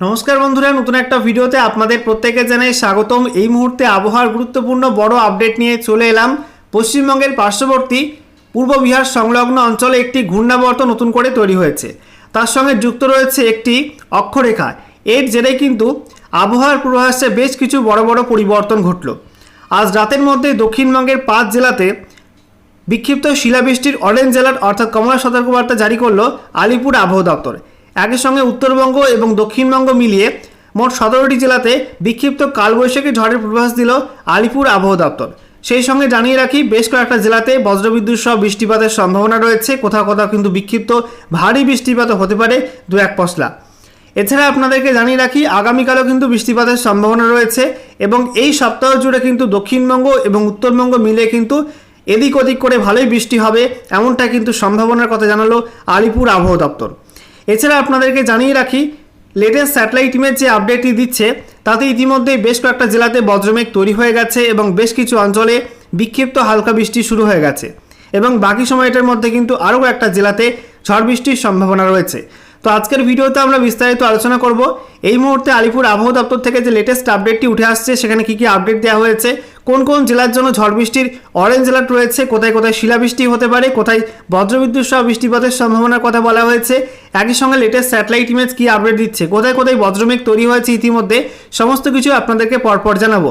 নমস্কার বন্ধুরা, নতুন একটা ভিডিওতে আপনাদের প্রত্যেকে জানাই স্বাগতম। এই মুহূর্তে আবহাওয়ার গুরুত্বপূর্ণ বড় আপডেট নিয়ে চলে এলাম। পশ্চিমবঙ্গের পার্শ্ববর্তী পূর্ব বিহার সংলগ্ন অঞ্চলে একটি ঘূর্ণাবর্ত নতুন করে তৈরি হয়েছে। তার সঙ্গে যুক্ত রয়েছে একটি অক্ষরেখা। এর জেরে কিন্তু আবহাওয়ার পূর্বাভাসে বেশ কিছু বড় বড় পরিবর্তন ঘটল। আজ রাতের মধ্যে দক্ষিণবঙ্গের পাঁচ জেলাতে বিক্ষিপ্ত শিলাবৃষ্টির অরেঞ্জ জেলার অর্থাৎ কমলা সতর্কবার্তা জারি করল আলিপুর আবহাওয়া দপ্তর। একই সঙ্গে উত্তরবঙ্গ এবং দক্ষিণবঙ্গ মিলিয়ে মোট সতেরোটি জেলাতে বিক্ষিপ্ত কালবৈশাখী ঝড়ের পূর্বাভাস দিল আলিপুর আবহাওয়া দপ্তর। সেই সঙ্গে জানিয়ে রাখি, বেশ কয়েকটা জেলাতে বজ্রবিদ্যুৎ সহ বৃষ্টিপাতের সম্ভাবনা রয়েছে। কোথাও কোথাও কিন্তু বিক্ষিপ্ত ভারী বৃষ্টিপাত হতে পারে দু এক পশলা। এছাড়া আপনাদেরকে জানিয়ে রাখি, আগামীকালও কিন্তু বৃষ্টিপাতের সম্ভাবনা রয়েছে এবং এই সপ্তাহ জুড়ে কিন্তু দক্ষিণবঙ্গ এবং উত্তরবঙ্গ মিলে কিন্তু এদিক ওদিক করে ভালোই বৃষ্টি হবে এমনটা কিন্তু সম্ভাবনার কথা জানালো আলিপুর আবহাওয়া দপ্তর। এছাড়া আপনাদেরকে জানিয়ে রাখি লেটেস্ট স্যাটেলাইট ইমেজ যে আপডেটটি দিচ্ছে, তাতে ইতিমধ্যে বেশ কয়েকটা জেলাতে বজ্রমেঘ তৈরি হয়ে গেছে এবং বেশ কিছু অঞ্চলে বিক্ষিপ্ত হালকা বৃষ্টি শুরু হয়ে গেছে। এবং বাকি সময়টার মধ্যে কিন্তু আরও একটা জেলাতে ঝড় বৃষ্টির সম্ভাবনা রয়েছে। তো আজকের ভিডিওতে আমরা বিস্তারিত আলোচনা করব। এই মুহূর্তে আলিপুর আবহাওয়া দপ্তর থেকে যে লেটেস্ট আপডেটটি উঠে আসছে, সেখানে কি কি আপডেট দেওয়া হয়েছে, কোন কোন জেলার জন্য ঝড় বৃষ্টির অরেঞ্জ অ্যালার্ট রয়েছে, কোথায় কোথায় শিলাবৃষ্টি হতে পারে, কোথায় বজ্রবিদ্যুৎ সহ বৃষ্টিপাতের সম্ভাবনার কথা বলা হয়েছে, একই সঙ্গে লেটেস্ট স্যাটেলাইট ইমেজ কি আপডেট দিচ্ছে, কোথায় কোথায় বজ্রমেঘ তৈরি হয়েছে ইতিমধ্যে, সমস্ত কিছু আপনাদেরকে পরপর জানাব।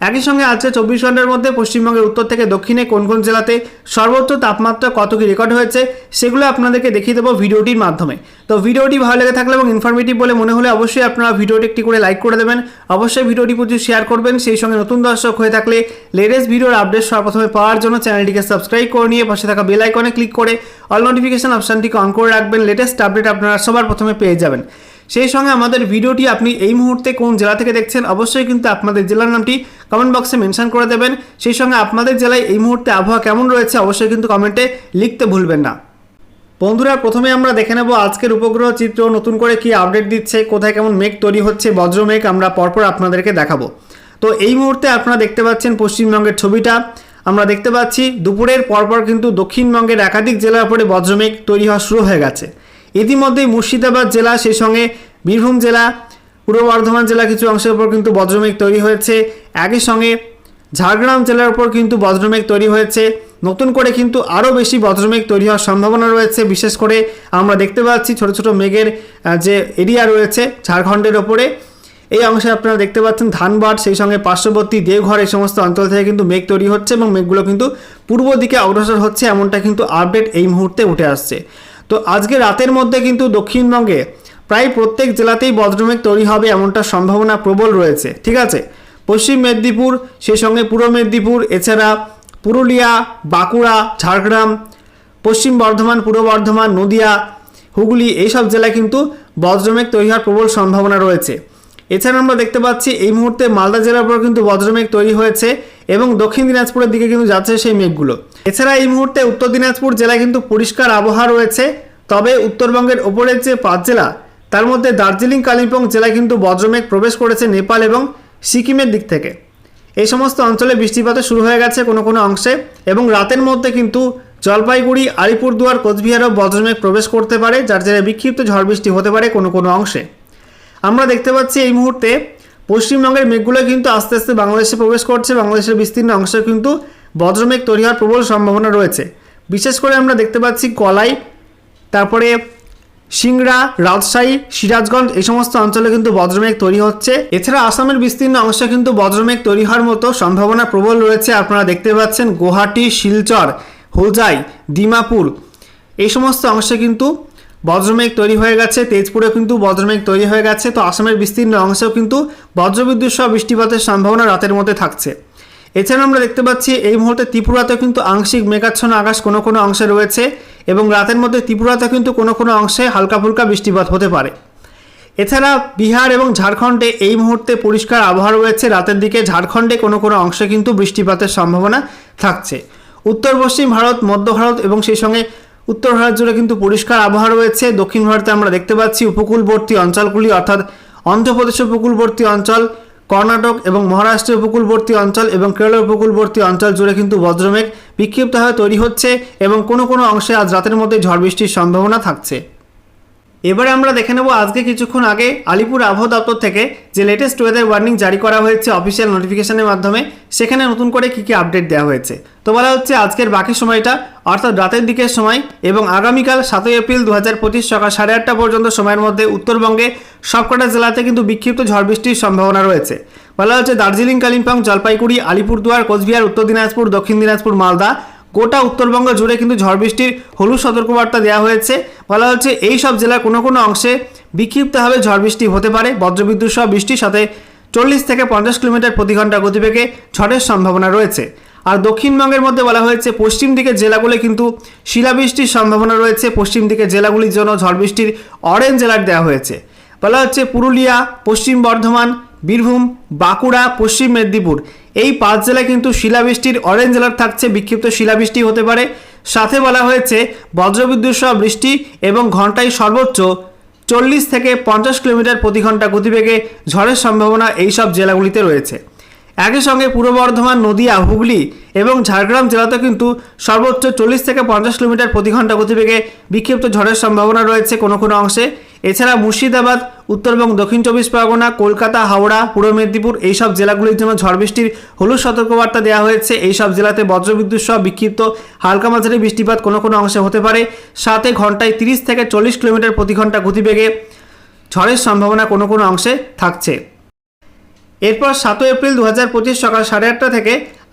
একই সঙ্গে আজকে চব্বিশ ঘণ্টার মধ্যে পশ্চিমবঙ্গের উত্তর থেকে দক্ষিণে কোন কোন জেলাতে সর্বোচ্চ তাপমাত্রা কত কি রেকর্ড হয়েছে, সেগুলো আপনাদেরকে দেখিয়ে দেবো ভিডিওটির মাধ্যমে। তো ভিডিওটি ভালো লেগে থাকলে এবং ইনফরমেটিভ বলে মনে হলে অবশ্যই আপনারা ভিডিওটি একটি করে লাইক করে দেবেন। অবশ্যই ভিডিওটি প্রচুর শেয়ার করবেন। সেই সঙ্গে নতুন দর্শক হয়ে থাকলে লেটেস্ট ভিডিওর আপডেট সর্বপ্রথমে পাওয়ার জন্য চ্যানেলটিকে সাবস্ক্রাইব করে নিয়ে পাশে থাকা বেল আইকনে ক্লিক করে অল নোটিফিকেশন অপশানটিকে অন করে রাখবেন। লেটেস্ট আপডেট আপনারা সবার প্রথমে পেয়ে যাবেন। সেই সঙ্গে আমাদের ভিডিওটি আপনি এই মুহূর্তে কোন জেলা থেকে দেখছেন, অবশ্যই কিন্তু আপনাদের জেলার নামটি কমেন্ট বক্সে মেনশন করে দেবেন। সেই সঙ্গে আপনাদের জেলায় এই মুহূর্তে আবহাওয়া কেমন রয়েছে, অবশ্যই কিন্তু কমেন্টে লিখতে ভুলবেন না। বন্ধুরা, প্রথমে আমরা দেখে নেব আজকের উপগ্রহ চিত্র, নতুন করে কি আপডেট দিচ্ছে, কোথায় কেমন মেঘ তৈরি হচ্ছে বজ্রমেঘ আমরা পরপর আপনাদেরকে দেখাবো। তো এই মুহূর্তে আপনারা দেখতে পাচ্ছেন পশ্চিমবঙ্গের ছবিটা। আমরা দেখতে পাচ্ছি দুপুরের পরপর কিন্তু দক্ষিণবঙ্গের একাধিক জেলার উপরে বজ্রমেঘ তৈরি হওয়া শুরু হয়ে গেছে। ইতিমধ্যেই মুর্শিদাবাদ জেলা, সেই সঙ্গে বীরভূম জেলা, পূর্ব বর্ধমান জেলা কিছু অংশের উপর কিন্তু বজ্রমেঘ তৈরি হয়েছে। একই সঙ্গে ঝাড়গ্রাম জেলার উপর কিন্তু বজ্রমেঘ তৈরি হয়েছে। নতুন করে কিন্তু আরও বেশি বজ্রমেঘ তৈরি হওয়ার সম্ভাবনা রয়েছে। বিশেষ করে আমরা দেখতে পাচ্ছি ছোট ছোট মেঘের যে এরিয়া রয়েছে ঝাড়খণ্ডের ওপরে, এই অংশে আপনারা দেখতে পাচ্ছেন ধানবাদ, সেই সঙ্গে পার্শ্ববর্তী দেওঘর, এই সমস্ত অঞ্চল থেকে কিন্তু মেঘ তৈরি হচ্ছে এবং মেঘগুলো কিন্তু পূর্ব দিকে অগ্রসর হচ্ছে। এমনটা কিন্তু আপডেট এই মুহূর্তে উঠে আসছে। তো আজকে রাতের মধ্যে কিন্তু দক্ষিণবঙ্গে প্রায় প্রত্যেক জেলাতেই বজ্রমেঘ তৈরি হবে এমনটা সম্ভাবনা প্রবল রয়েছে, ঠিক আছে? পশ্চিম মেদিনীপুর, সেই সঙ্গে পূর্ব মেদিনীপুর, এছাড়া পুরুলিয়া, বাঁকুড়া, ঝাড়গ্রাম, পশ্চিম বর্ধমান, পূর্ব বর্ধমান, নদিয়া, হুগলি, এইসব জেলায় কিন্তু বজ্রমেঘ তৈরি হওয়ার প্রবল সম্ভাবনা রয়েছে। এছাড়া আমরা দেখতে পাচ্ছি এই মুহূর্তে মালদা জেলার উপর কিন্তু বজ্রমেঘ তৈরি হয়েছে এবং দক্ষিণ দিনাজপুরের দিকে কিন্তু যাচ্ছে সেই মেঘগুলো। এছাড়া এই মুহূর্তে উত্তর দিনাজপুর জেলায় কিন্তু পরিষ্কার আবহাওয়া রয়েছে। তবে উত্তরবঙ্গের ওপরের যে পাঁচ জেলা, তার মধ্যে দার্জিলিং, কালিম্পং জেলায় কিন্তু বজ্রমেঘ প্রবেশ করেছে নেপাল এবং সিকিমের দিক থেকে। এই সমস্ত অঞ্চলে বৃষ্টিপাত শুরু হয়ে গেছে কোনো কোনো অংশে এবং রাতের মধ্যে কিন্তু জলপাইগুড়ি, আলিপুরদুয়ার, কোচবিহারও বজ্রমেঘ প্রবেশ করতে পারে, যার জেরে বিক্ষিপ্ত ঝড় বৃষ্টি হতে পারে কোনো কোনো অংশে। আমরা দেখতে পাচ্ছি এই মুহূর্তে পশ্চিমবঙ্গের মেঘগুলো কিন্তু আস্তে আস্তে বাংলাদেশে প্রবেশ করছে, বাংলাদেশের বিস্তীর্ণ অংশে কিন্তু বজ্রমেঘ তৈরি হওয়ার প্রবল সম্ভাবনা রয়েছে। বিশেষ করে আমরা দেখতে পাচ্ছি কলাই, তারপরে সিংড়া, রাজশাহী, সিরাজগঞ্জ এই সমস্ত অঞ্চলে কিন্তু বজ্রমেঘ তৈরি হচ্ছে। এছাড়া আসামের বিস্তীর্ণ অংশে কিন্তু বজ্রমেঘ তৈরি হওয়ার মতো সম্ভাবনা প্রবল রয়েছে। আপনারা দেখতে পাচ্ছেন গুয়াহাটি, শিলচর হোজাই ডিমাপুর এই সমস্ত অংশে কিন্তু বজ্রমেঘ তৈরি হয়ে গেছে। তেজপুরে কিন্তু বজ্রমেঘ তৈরি হয়ে গেছে। তো আসামের বিস্তীর্ণ অংশেও কিন্তু বজ্রবিদ্যুৎ সহ বৃষ্টিপাতের সম্ভাবনা রাতের মধ্যে থাকছে। এছাড়া আমরা দেখতে পাচ্ছি এই মুহূর্তে ত্রিপুরাতেও কিন্তু আংশিক মেঘাচ্ছন্ন আকাশ কোনো কোনো অংশে রয়েছে এবং রাতের মধ্যে ত্রিপুরাতে কিন্তু কোনো কোনো অংশে হালকা ফুলকা বৃষ্টিপাত হতে পারে। এছাড়া বিহার এবং ঝাড়খণ্ডে এই মুহূর্তে পরিষ্কার আবহাওয়া রয়েছে। রাতের দিকে ঝাড়খণ্ডে কোনো কোনো অংশে কিন্তু বৃষ্টিপাতের সম্ভাবনা থাকছে। উত্তর পশ্চিম ভারত, মধ্য ভারত এবং সেই সঙ্গে উত্তর ভারত জুড়ে কিন্তু পরিষ্কার আবহাওয়া রয়েছে। দক্ষিণ ভারতে আমরা দেখতে পাচ্ছি উপকূলবর্তী অঞ্চলগুলি অর্থাৎ অন্ধ্রপ্রদেশ উপকূলবর্তী অঞ্চল কর্ণাটক এবং মহারাষ্ট্রের উপকূলবর্তী অঞ্চল এবং কেরলের উপকূলবর্তী অঞ্চল জুড়ে কিন্তু বজ্রমেঘ বিক্ষিপ্তভাবে তৈরি হচ্ছে এবং কোনো কোনো অংশে আজ রাতের মধ্যে ঝড় বৃষ্টির সম্ভাবনা থাকছে। এবারে আমরা দেখে নেব আজকে কিছুক্ষণ আগে আলিপুর আবহাওয়া দপ্তর থেকে যে লেটেস্ট ওয়েদার ওয়ার্নিং জারি করা হয়েছে অফিসিয়াল নোটিফিকেশনের মাধ্যমে, সেখানে নতুন করে কী কী আপডেট দেওয়া হয়েছে। তো বলা হচ্ছে আজকের বাকি সময়টা, অর্থাৎ রাতের দিকের সময় এবং আগামীকাল সাতই এপ্রিল দু হাজার পঁচিশ সকাল সাড়ে আটটা পর্যন্ত সময়ের মধ্যে উত্তরবঙ্গে সবকটা জেলাতে কিন্তু বিক্ষিপ্ত ঝড় বৃষ্টির সম্ভাবনা রয়েছে। বলা হচ্ছে দার্জিলিং, কালিম্পং, জলপাইগুড়ি, আলিপুরদুয়ার, কোচবিহার, উত্তর দিনাজপুর, দক্ষিণ দিনাজপুর, মালদা গোটা উত্তরবঙ্গ জুড়ে কিন্তু ঝড় বৃষ্টির হলুদ সতর্কবার্তা দেওয়া হয়েছে। বলা হচ্ছে, এই সব জেলার কোনো কোনো অংশে বিক্ষিপ্তভাবে ঝড় বৃষ্টি হতে পারে। বজ্রবিদ্যুৎ সহ বৃষ্টির সাথে চল্লিশ থেকে পঞ্চাশ কিলোমিটার প্রতি ঘণ্টা গতিবেগে ঝড়ের সম্ভাবনা রয়েছে। আর দক্ষিণবঙ্গের মধ্যে বলা হয়েছে, পশ্চিম দিকের জেলাগুলো কিন্তু শিলাবৃষ্টির সম্ভাবনা রয়েছে। পশ্চিম দিকের জেলাগুলির জন্য ঝড় বৃষ্টির অরেঞ্জ অ্যালার্ট দেওয়া হয়েছে। বলা হচ্ছে, পুরুলিয়া, পশ্চিম বর্ধমান বীরভূম, বাঁকুড়া, পশ্চিম মেদিনীপুর। এই পাঁচ জেলায় কিন্তু শিলাবৃষ্টির অরেঞ্জ অ্যালার্ট থাকছে। বিক্ষিপ্ত শিলাবৃষ্টি হতে পারে। সাথে বলা হয়েছে, বজ্রবিদ্যুৎ সহ বৃষ্টি এবং ঘন্টায় সর্বোচ্চ চল্লিশ থেকে পঞ্চাশ কিলোমিটার প্রতি ঘণ্টা গতিবেগে ঝড়ের সম্ভাবনা এই সব জেলাগুলিতে রয়েছে। একই সঙ্গে পূর্ব বর্ধমান, নদিয়া, হুগলি এবং ঝাড়গ্রাম জেলাতেও কিন্তু সর্বোচ্চ চল্লিশ থেকে পঞ্চাশ কিলোমিটার প্রতি ঘণ্টা গতিবেগে বিক্ষিপ্ত ঝড়ের সম্ভাবনা রয়েছে কোনো কোনো অংশে। এছাড়া মুর্শিদাবাদ উত্তরবঙ্গ দক্ষিণ চব্বিশ পরগনা, কলকাতা, হাওড়া, পূর্ব মেদিনীপুর এইসব জেলাগুলির জন্য ঝড় বৃষ্টির হলুদ সতর্কবার্তা দেওয়া হয়েছে। এইসব জেলাতে বজ্রবিদ্যুৎ সহ বিক্ষিপ্ত হালকা মাঝারি বৃষ্টিপাত কোনো কোনো অংশে হতে পারে। সাথে ঘন্টায় তিরিশ থেকে চল্লিশ কিলোমিটার প্রতি ঘণ্টা গতিবেগে ঝড়ের সম্ভাবনা কোনো কোনো অংশে থাকছে। এরপর সাতই এপ্রিল দু পঁচিশ সকাল সাড়ে আটটা থেকে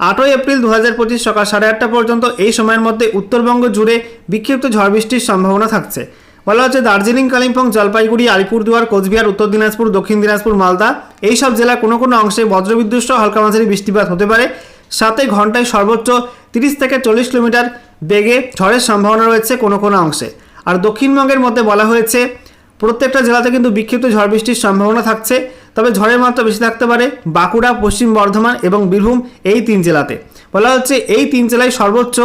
আটই এপ্রিল দু পঁচিশ সকাল সাড়ে আটটা পর্যন্ত এই সময়ের মধ্যে উত্তরবঙ্গ জুড়ে বিক্ষিপ্ত ঝড় বৃষ্টির সম্ভাবনা থাকছে। বলা হচ্ছে দার্জিলিং, কালিম্পং, জলপাইগুড়ি, আলিপুরদুয়ার, কোচবিহার, উত্তর দিনাজপুর, দক্ষিণ দিনাজপুর, মালদা এই সব জেলার কোনো কোনো অংশে বজ্রবিদ্যুৎ হালকা মাঝারি বৃষ্টিপাত হতে পারে। সাথে ঘন্টায় সর্বোচ্চ তিরিশ থেকে চল্লিশ কিলোমিটার বেগে ঝড়ের সম্ভাবনা রয়েছে কোনো কোনো অংশে। আর দক্ষিণবঙ্গের মধ্যে বলা হয়েছে, প্রত্যেকটা জেলাতে কিন্তু বিক্ষিপ্ত ঝড় বৃষ্টির সম্ভাবনা থাকছে, তবে ঝড়ের মাত্রা বেশি থাকতে পারে বাঁকুড়া, পশ্চিম বর্ধমান এবং বীরভূম এই তিন জেলাতে। বলা হচ্ছে এই তিন জেলায় সর্বোচ্চ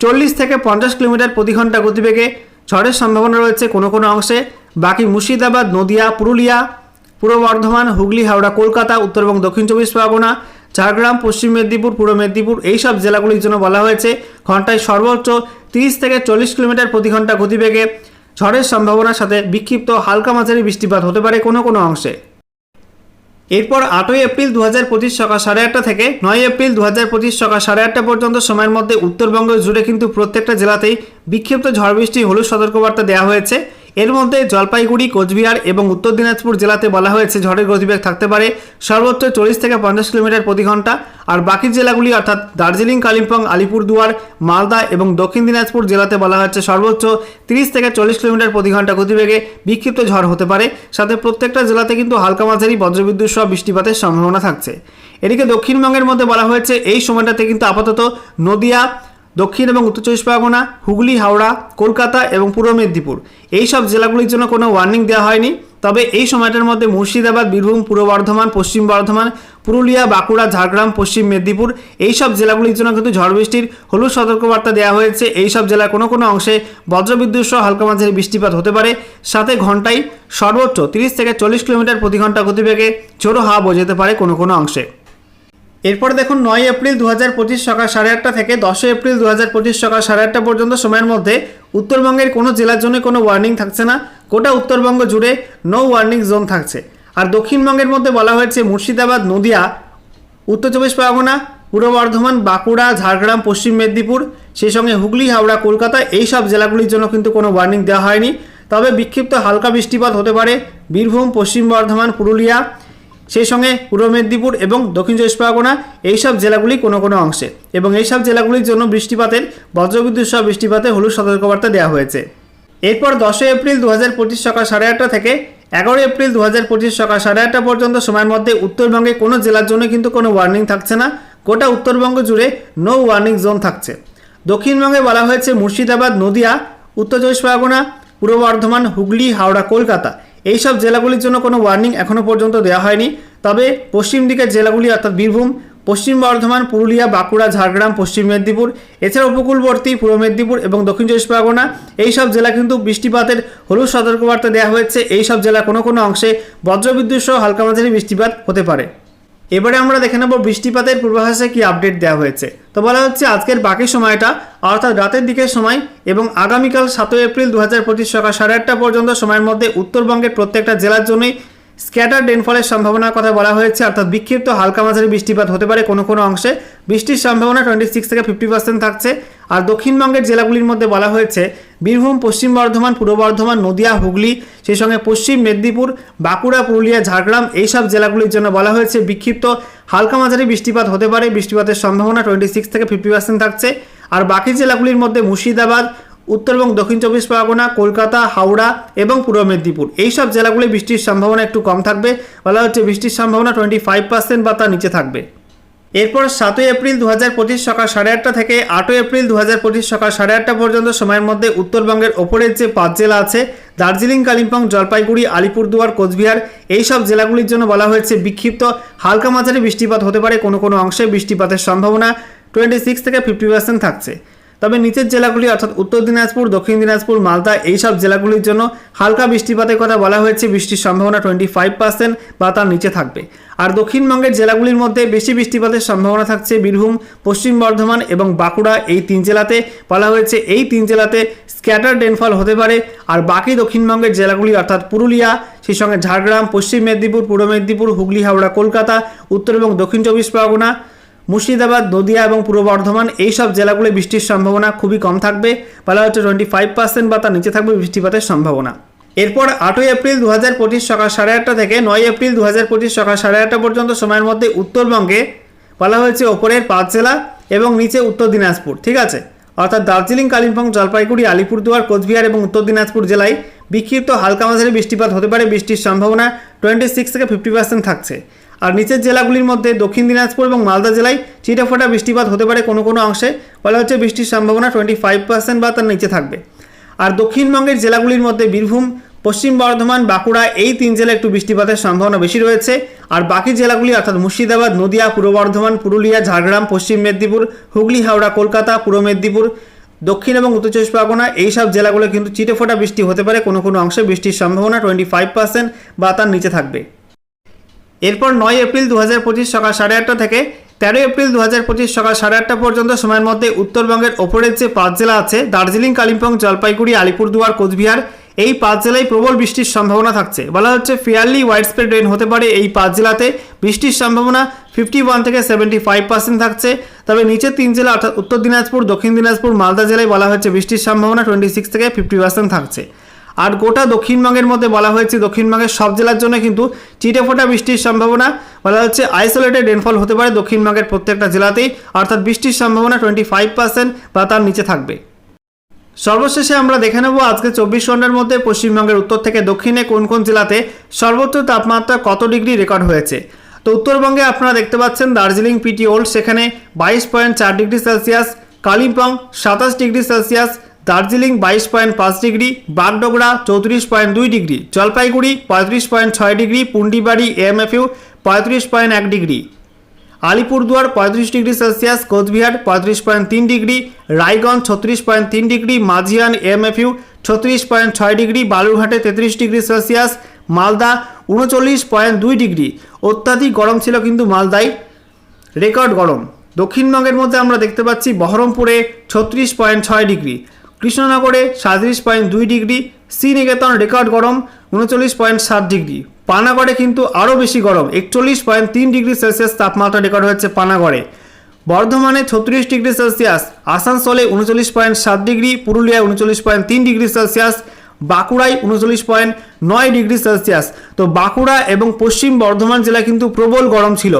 চল্লিশ থেকে পঞ্চাশ কিলোমিটার প্রতি ঘণ্টা গতিবেগে ঝড়ের সম্ভাবনা রয়েছে কোনো কোনো অংশে। বাকি মুর্শিদাবাদ, নদিয়া, পুরুলিয়া, পূর্ব বর্ধমান, হুগলি, হাওড়া, কলকাতা উত্তরবঙ্গ দক্ষিণ চব্বিশ পরগনা, ঝাড়গ্রাম, পশ্চিম মেদিনীপুর, পূর্ব মেদিনীপুর এইসব জেলাগুলির জন্য বলা হয়েছে, ঘন্টায় সর্বোচ্চ তিরিশ থেকে চল্লিশ কিলোমিটার প্রতি ঘণ্টা গতিবেগে ঝড়ের সম্ভাবনার সাথে বিক্ষিপ্ত হালকা মাঝারি বৃষ্টিপাত হতে পারে কোনো কোনো অংশে। এরপর আটই এপ্রিল দু হাজার পঁচিশ সকাল সাড়ে আটটা থেকে নয় এপ্রিল দু হাজার পঁচিশ সকাল সাড়ে আটটা পর্যন্ত সময়ের মধ্যে উত্তরবঙ্গ জুড়ে কিন্তু প্রত্যেকটা জেলাতেই বিক্ষিপ্ত ঝড় বৃষ্টি হলুদ সতর্কবার্তা দেওয়া হয়েছে। এর মধ্যে জলপাইগুড়ি, কোচবিহার এবং উত্তর দিনাজপুর জেলাতে বলা হয়েছে ঝড়ের গতিবেগ থাকতে পারে। সর্বোচ্চ চল্লিশ থেকে পঞ্চাশ কিলোমিটার প্রতি ঘণ্টা। আর বাকি জেলাগুলি অর্থাৎ দার্জিলিং, কালিম্পং, আলিপুরদুয়ার, মালদা এবং দক্ষিণ দিনাজপুর জেলাতে বলা হচ্ছে সর্বোচ্চ তিরিশ থেকে চল্লিশ কিলোমিটার প্রতি ঘণ্টা গতিবেগে বিক্ষিপ্ত ঝড় হতে পারে। সাথে প্রত্যেকটা জেলাতে কিন্তু হালকা মাঝারি বজ্রবিদ্যুৎ সহ বৃষ্টিপাতের সম্ভাবনা থাকছে। এদিকে দক্ষিণবঙ্গের মধ্যে বলা হয়েছে এই সময়টাতে কিন্তু আপাতত নদিয়া দক্ষিণ এবং উত্তর চব্বিশ পরগনা, হুগলি, হাওড়া, কলকাতা এবং পূর্ব মেদিনীপুর। এই সব জেলাগুলির জন্য কোনো ওয়ার্নিং দেওয়া হয়নি। তবে এই সময়টার মধ্যে মুর্শিদাবাদ, বীরভূম, পূর্ব বর্ধমান, পশ্চিম বর্ধমান, পুরুলিয়া, বাঁকুড়া, ঝাড়গ্রাম, পশ্চিম মেদিনীপুর এই সব জেলাগুলির জন্য কিন্তু ঝড় বৃষ্টির হলুদ সতর্কবার্তা দেওয়া হয়েছে। এই সব জেলার কোনো কোনো অংশে বজ্রবিদ্যুৎ সহ হালকা মাঝারি বৃষ্টিপাত হতে পারে। সাথে ঘন্টায় সর্বোচ্চ তিরিশ থেকে চল্লিশ কিলোমিটার প্রতি ঘণ্টা গতিবেগে ঝোড়ো হাওয়া বোঝাতে পারে কোনো কোনো অংশে। এরপর দেখুন নয় এপ্রিল দু হাজার পঁচিশ সকাল সাড়ে আটটা থেকে দশই এপ্রিল দু হাজার পঁচিশ সকাল সাড়ে আটটা পর্যন্ত সময়ের মধ্যে উত্তরবঙ্গের কোনো জেলার জন্য কোনো ওয়ার্নিং থাকছে না। গোটা উত্তরবঙ্গ জুড়ে নো ওয়ার্নিং জোন থাকছে। আর দক্ষিণবঙ্গের মধ্যে বলা হয়েছে মুর্শিদাবাদ, নদিয়া, উত্তর চব্বিশ পরগনা, পূর্ব বর্ধমান, বাঁকুড়া, ঝাড়গ্রাম, পশ্চিম মেদিনীপুর, সেই সঙ্গে হুগলি, হাওড়া, কলকাতা এই সব জেলাগুলির জন্য কিন্তু কোনো ওয়ার্নিং দেওয়া হয়নি। তবে বিক্ষিপ্ত হালকা বৃষ্টিপাত হতে পারে। বীরভূম, পশ্চিম বর্ধমান, পুরুলিয়া সেই সঙ্গে পূর্ব মেদিনীপুর এবং দক্ষিণ চব্বিশ পরগনা এইসব জেলাগুলি কোনো কোনো অংশে। এবং এইসব জেলাগুলির জন্য বৃষ্টিপাতের বজ্রবিদ্যুৎ সহ বৃষ্টিপাতে হলুদ সতর্কবার্তা দেওয়া হয়েছে। এরপর দশই এপ্রিল দু হাজার পঁচিশ সকাল সাড়ে আটটা থেকে এগারোই এপ্রিল দু হাজার পঁচিশ সকাল সাড়ে আটটা পর্যন্ত সময়ের মধ্যে উত্তরবঙ্গে কোনো জেলার জন্য কিন্তু কোনো ওয়ার্নিং থাকছে না। গোটা উত্তরবঙ্গ জুড়ে নো ওয়ার্নিং জোন থাকছে। দক্ষিণবঙ্গে বলা হয়েছে মুর্শিদাবাদ, নদিয়া, উত্তর চব্বিশ পরগনা, পূর্ব বর্ধমান, হুগলি, হাওড়া, কলকাতা এইসব জেলাগুলির জন্য কোনো ওয়ার্নিং এখনও পর্যন্ত দেওয়া হয়নি। তবে পশ্চিম দিকের জেলাগুলি অর্থাৎ বীরভূম, পশ্চিম বর্ধমান, পুরুলিয়া, বাঁকুড়া, ঝাড়গ্রাম, পশ্চিম মেদিনীপুর, এছাড়া উপকূলবর্তী, পূর্ব মেদিনীপুর এবং দক্ষিণ চব্বিশ পরগনা এই সব জেলা কিন্তু বৃষ্টিপাতের হলুদ সতর্কবার্তা দেওয়া হয়েছে। এই সব জেলা কোনো কোনো অংশে বজ্রবিদ্যুৎ সহ হালকা মাঝারি বৃষ্টিপাত হতে পারে। এবারে আমরা দেখে নেব বৃষ্টিপাতের পূর্বাভাসে কি আপডেট দেওয়া হয়েছে। তো বলা হচ্ছে আজকের বাকি সময়টা, অর্থাৎ রাতের দিকের সময় এবং আগামীকাল সাতই এপ্রিল দু হাজার পঁচিশ সকাল সাড়ে আটটা পর্যন্ত সময়ের মধ্যে উত্তরবঙ্গের প্রত্যেকটা জেলার জন্যই স্ক্যাটার রেনফলের সম্ভাবনার কথা বলা হয়েছে, অর্থাৎ বিক্ষিপ্ত হালকা মাঝারি বৃষ্টিপাত হতে পারে কোনো কোনো অংশে। বৃষ্টির সম্ভাবনা টোয়েন্টি সিক্স থেকে ফিফটি পার্সেন্ট থাকছে। আর দক্ষিণবঙ্গের জেলাগুলির মধ্যে বলা হয়েছে, বীরভূম, পশ্চিম বর্ধমান, পূর্ব বর্ধমান, নদিয়া, হুগলি, সেই সঙ্গে পশ্চিম মেদিনীপুর, বাঁকুড়া, পুরুলিয়া, ঝাড়গ্রাম এইসব জেলাগুলির জন্য বলা হয়েছে বিক্ষিপ্ত হালকা মাঝারি বৃষ্টিপাত হতে পারে। বৃষ্টিপাতের সম্ভাবনা টোয়েন্টি সিক্স থেকে ফিফটি পার্সেন্ট থাকছে। আর বাকি জেলাগুলির মধ্যে মুর্শিদাবাদ উত্তর এবং দক্ষিণ চব্বিশ পরগনা, কলকাতা, হাওড়া এবং পূর্ব মেদিনীপুর। এই সব জেলাগুলি বৃষ্টির সম্ভাবনা একটু কম থাকবে। বলা হচ্ছে বৃষ্টির সম্ভাবনা টোয়েন্টি ফাইভ পার্সেন্ট বা তার নিচে থাকবে। এরপর সাতই এপ্রিল দু হাজার পঁচিশ সকাল সাড়ে আটটা থেকে আটই এপ্রিল দু হাজার পঁচিশ সকাল সাড়ে আটটা পর্যন্ত সময়ের মধ্যে উত্তরবঙ্গের ওপরের যে পাঁচ জেলা আছে, দার্জিলিং, কালিম্পং, জলপাইগুড়ি, আলিপুরদুয়ার, কোচবিহার এই সব জেলাগুলির জন্য বলা হয়েছে বিক্ষিপ্ত। হালকা মাঝারি বৃষ্টিপাত হতে পারে কোনো কোনো অংশে। বৃষ্টিপাতের সম্ভাবনা টোয়েন্টি সিক্স থেকে ফিফটি পার্সেন্ট থাকছে। তবে নিচের জেলাগুলি, অর্থাৎ উত্তর দিনাজপুর, দক্ষিণ দিনাজপুর, মালদা এই সব জেলাগুলির জন্য হালকা বৃষ্টিপাতের কথা বলা হয়েছে। বৃষ্টির সম্ভাবনা টোয়েন্টি ফাইভ পার্সেন্ট বা তার নিচে থাকবে। আর দক্ষিণবঙ্গের জেলাগুলির মধ্যে বেশি বৃষ্টিপাতের সম্ভাবনা থাকছে। বীরভূম, পশ্চিম বর্ধমান এবং বাঁকুড়া এই তিন জেলাতে বলা হয়েছে। এই তিন জেলাতে স্ক্যাটার রেনফল হতে পারে। আর বাকি দক্ষিণবঙ্গের জেলাগুলি, অর্থাৎ পুরুলিয়া, সেই সঙ্গে ঝাড়গ্রাম, পশ্চিম মেদিনীপুর, পূর্ব মেদিনীপুর, হুগলি, হাওড়া, কলকাতা, উত্তর এবং দক্ষিণ চব্বিশ পরগনা মুর্শিদাবাদ, নদিয়া এবং পূর্ব বর্ধমান এই সব জেলাগুলি বৃষ্টির সম্ভাবনা খুবই কম থাকবে। বলা হচ্ছে টোয়েন্টি ফাইভ পার্সেন্ট বা তার নিচে থাকবে বৃষ্টিপাতের সম্ভাবনা। এরপর আটই এপ্রিল দু হাজার পঁচিশ সকাল সাড়ে আটটা থেকে নয় এপ্রিল দু হাজার পঁচিশ সকাল সাড়ে আটটা পর্যন্ত সময়ের মধ্যে উত্তরবঙ্গে বলা হয়েছে ওপরের পাঁচ জেলা এবং নিচে উত্তর দিনাজপুর, ঠিক আছে? অর্থাৎ দার্জিলিং, কালিম্পং, জলপাইগুড়ি, আলিপুরদুয়ার, কোচবিহার এবং উত্তর দিনাজপুর জেলায় বিক্ষিপ্ত হালকা মাঝারি বৃষ্টিপাত হতে পারে। বৃষ্টির সম্ভাবনা টোয়েন্টি সিক্স থেকে ফিফটি পার্সেন্ট থাকছে। আর নিচের জেলাগুলির মধ্যে দক্ষিণ দিনাজপুর এবং মালদা জেলায় চিটাফোটা বৃষ্টিপাত হতে পারে কোনো কোনো অংশে বলা হচ্ছে বৃষ্টির সম্ভাবনা টোয়েন্টি ফাইভ পার্সেন্ট বা তার নিচে থাকবে। আর দক্ষিণবঙ্গের জেলাগুলির মধ্যে বীরভূম, পশ্চিম বর্ধমান, বাঁকুড়া এই তিন জেলায় একটু বৃষ্টিপাতের সম্ভাবনা বেশি রয়েছে। আর বাকি জেলাগুলি অর্থাৎ মুর্শিদাবাদ, নদিয়া, পূর্ব বর্ধমান, পুরুলিয়া, ঝাড়গ্রাম, পশ্চিম মেদিনীপুর, হুগলি, হাওড়া, কলকাতা, পূর্ব মেদিনীপুর, দক্ষিণ এবং উত্তর চব্বিশ পরগনা এই সব জেলাগুলো কিন্তু চিটেফোটা বৃষ্টি হতে পারে কোনো কোনো অংশে। বৃষ্টির সম্ভাবনা টোয়েন্টি ফাইভ পার্সেন্ট বা তার নিচে থাকবে। এরপর নয় এপ্রিল দু হাজার পঁচিশ সকাল সাড়ে আটটা থেকে তেরোই এপ্রিল দু হাজার পঁচিশ সকাল সাড়ে আটটা পর্যন্ত সময়ের মধ্যে উত্তরবঙ্গের ওপরের যে পাঁচ জেলা আছে, দার্জিলিং, কালিম্পং, জলপাইগুড়ি, আলিপুরদুয়ার, কোচবিহার, এই পাঁচ জেলায় প্রবল বৃষ্টির সম্ভাবনা থাকছে। বলা হচ্ছে ফেয়ারলি ওয়াইড স্প্রেড রেন হতে পারে এই পাঁচ জেলাতে। বৃষ্টির সম্ভাবনা ফিফটি ওয়ান থেকে সেভেন্টি ফাইভ পার্সেন্ট থাকছে। তবে নিচের তিন জেলা অর্থাৎ উত্তর দিনাজপুর, দক্ষিণ দিনাজপুর, মালদা জেলায় বলা হচ্ছে বৃষ্টির সম্ভাবনা টোয়েন্টি সিক্স থেকে ফিফটি পার্সেন্ট থাকছে। আর গোটা দক্ষিণবঙ্গের মধ্যে বলা হয়েছে, দক্ষিণবঙ্গের সব জেলার জন্য কিন্তু চিটেফোঁটা বৃষ্টির সম্ভাবনা বলা হচ্ছে। আইসোলেটেড রেনফল হতে পারে দক্ষিণবঙ্গের প্রত্যেকটা জেলাতেই, অর্থাৎ বৃষ্টির সম্ভাবনা টোয়েন্টি ফাইভ পার্সেন্ট বা তার নিচে থাকবে। সর্বশেষে আমরা দেখে নেব আজকে চব্বিশ ঘণ্টার মধ্যে পশ্চিমবঙ্গের উত্তর থেকে দক্ষিণে কোন কোন জেলাতে সর্বোচ্চ তাপমাত্রা কত ডিগ্রি রেকর্ড হয়েছে? তো উত্তরবঙ্গে আপনারা দেখতে পাচ্ছেন দার্জিলিং পিটি ওল্ড সেখানে বাইশ পয়েন্ট চার ডিগ্রি সেলসিয়াস, কালিম্পং সাতাশ ডিগ্রি সেলসিয়াস দার্জিলিং বাইশ পয়েন্ট পাঁচ ডিগ্রি, বাগডোগরা চৌত্রিশ পয়েন্ট দুই ডিগ্রি, জলপাইগুড়ি পঁয়ত্রিশ পয়েন্ট ছয় ডিগ্রি, পুন্ডিবাড়ি এমএফইউ পঁয়ত্রিশ পয়েন্ট এক ডিগ্রি। আলিপুরদুয়ার পঁয়ত্রিশ ডিগ্রি সেলসিয়াস, কোচবিহার পঁয়ত্রিশ পয়েন্ট তিন ডিগ্রি, রায়গঞ্জ ছত্রিশ পয়েন্ট তিন ডিগ্রি, মাঝিয়ান এমএফইউ ছত্রিশ পয়েন্ট ছয় ডিগ্রি, বালুরঘাটে তেত্রিশ ডিগ্রি সেলসিয়াস, মালদা উনচল্লিশ পয়েন্ট দুই ডিগ্রি। অত্যাধিক গরম ছিল কিন্তু মালদায়। রেকর্ড গরম। দক্ষিণবঙ্গের মধ্যে আমরা দেখতে পাচ্ছি বহরমপুরে ছত্রিশ পয়েন্ট ছয় ডিগ্রি। কৃষ্ণনগরে সাঁত্রিশ পয়েন্ট দুই ডিগ্রি, শ্রীনিকেতন রেকর্ড গরম উনচল্লিশ পয়েন্ট সাত ডিগ্রি। পানাগড়ে কিন্তু আরও বেশি গরম, একচল্লিশ পয়েন্ট তিন ডিগ্রি সেলসিয়াস তাপমাত্রা রেকর্ড হয়েছে পানাগড়ে। বর্ধমানে ছত্রিশ ডিগ্রি সেলসিয়াস, আসানসোলে উনচল্লিশ পয়েন্ট সাত ডিগ্রি, পুরুলিয়ায় উনচল্লিশ পয়েন্ট তিন ডিগ্রি সেলসিয়াস, বাঁকুড়ায় উনচল্লিশ পয়েন্ট নয় ডিগ্রি সেলসিয়াস। তো বাঁকুড়া এবং পশ্চিম বর্ধমান জেলা কিন্তু প্রবল গরম ছিল।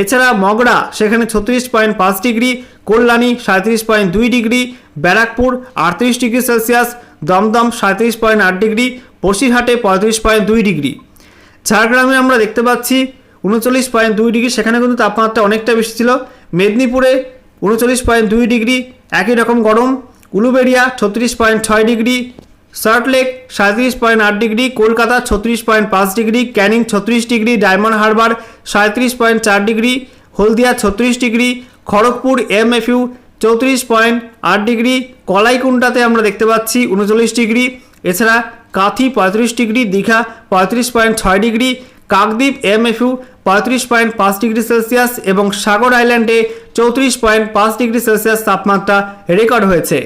এছাড়া মগরা, সেখানে ছত্রিশ পয়েন্ট পাঁচ ডিগ্রি, কল্যাণী সাঁত্রিশ পয়েন্ট দুই ডিগ্রি, ব্যারাকপুর আটত্রিশ ডিগ্রি সেলসিয়াস, দমদম সাঁত্রিশ পয়েন্ট আট ডিগ্রি, বসিরহাটে পঁয়ত্রিশ পয়েন্ট দুই ডিগ্রি। ঝাড়গ্রামে আমরা দেখতে পাচ্ছি উনচল্লিশ পয়েন্ট দুই ডিগ্রি, সেখানে কিন্তু তাপমাত্রা অনেকটা বেশি ছিল। মেদিনীপুরে উনচল্লিশ পয়েন্ট দুই ডিগ্রি, একই রকম গরম। উলুবেড়িয়া ছত্রিশ পয়েন্ট ছয় ডিগ্রি সল্টলেক সাঁত্রিশ পয়েন্ট আট ডিগ্রি, কলকাতা ছত্রিশ পয়েন্ট পাঁচ ডিগ্রি, ক্যানিং ছত্রিশ ডিগ্রি, ডায়মন্ড হারবার সাঁত্রিশ পয়েন্ট চার ডিগ্রি, হলদিয়া ছত্রিশ degree, Kharagpur M F U চৌত্রিশ পয়েন্ট আট ডিগ্রি, কলাইকুণ্ডাতে আমরা দেখতে পাচ্ছি উনচল্লিশ ডিগ্রি, এছাড়া কাথি পঁয়ত্রিশ ডিগ্রি, দীঘা পঁয়ত্রিশ পয়েন্ট ছয় degree, Kakdwip M F U পঁয়ত্রিশ পয়েন্ট পাঁচ ডিগ্রি সেলসিয়াস এবং সাগর আইল্যান্ডে চৌত্রিশ পয়েন্ট পাঁচ ডিগ্রি সেলসিয়াস তাপমাত্রা রেকর্ড হয়েছে।